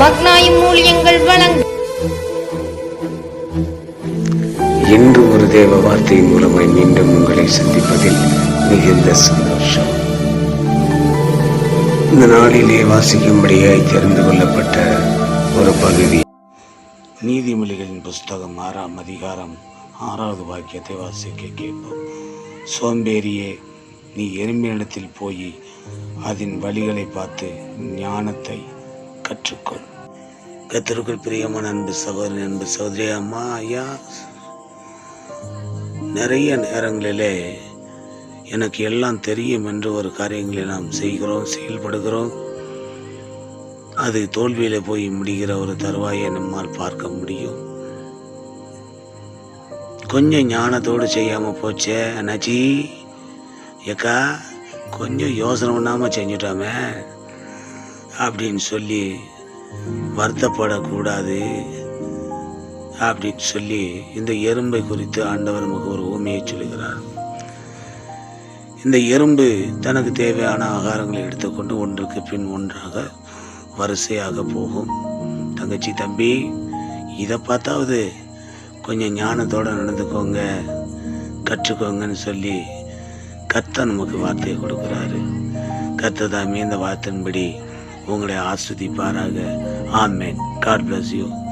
மக்னாயும் வழங்கும் இன்று ஒரு தேவ வார்த்தை மூலமாய் மீண்டும் உங்களை சந்திப்பதில் மிகுந்த சந்தோஷம். இந்த நாளிலே வாசிக்கும்படியாய் தெரிந்து கொள்ளப்பட்ட ஒரு பகுதி. நீதிமொழிகளின் புஸ்தகம் ஆறாம் அதிகாரம் ஆறாவது வாக்கியத்தை வாசிக்க கேட்போம். சோம்பேறியே நீ எறும்பினிடத்தில் போய் அதன் வழிகளை பார்த்து ஞானத்தை கற்றுக்கொள். கத்திற்குள் பிரியமான அன்பு சகோதரி அன்பு சகோதரி அம்மா ஐயா நிறைய நேரங்களிலே எனக்கு எல்லாம் தெரியும் என்று ஒரு காரியங்களை நாம் செய்கிறோம் செயல்படுகிறோம். அது தோல்வியில போய் முடிகிற ஒரு தருவாயை நம்மால் பார்க்க முடியும். கொஞ்சம் ஞானத்தோடு செய்யாம போச்சே அண்ணாச்சி. ஏக்கா கொஞ்சம் யோசனை பண்ணாம செஞ்சுட்டோமே அப்படின்னு சொல்லி வருத்தப்படக்கூடாது அப்படின்னு சொல்லி இந்த எறும்பை குறித்து ஆண்டவர் நமக்கு ஒரு ஊமையை சொல்கிறார் இந்த எறும்பு தனக்கு தேவையான ஆகாரங்களை எடுத்துக்கொண்டு ஒன்றுக்கு பின் ஒன்றாக வரிசையாக போகும். தங்கச்சி தம்பி இதை பார்த்தாவது கொஞ்சம் ஞானத்தோட நடந்துக்கோங்க கற்றுக்கோங்கன்னு சொல்லி கத்த நமக்கு வார்த்தையை கொடுக்குறாரு. கத்த தாமே இந்த வார்த்தையின்படி உங்களை ஆஸ்வதிப்பாராக ஆமேன். God bless you.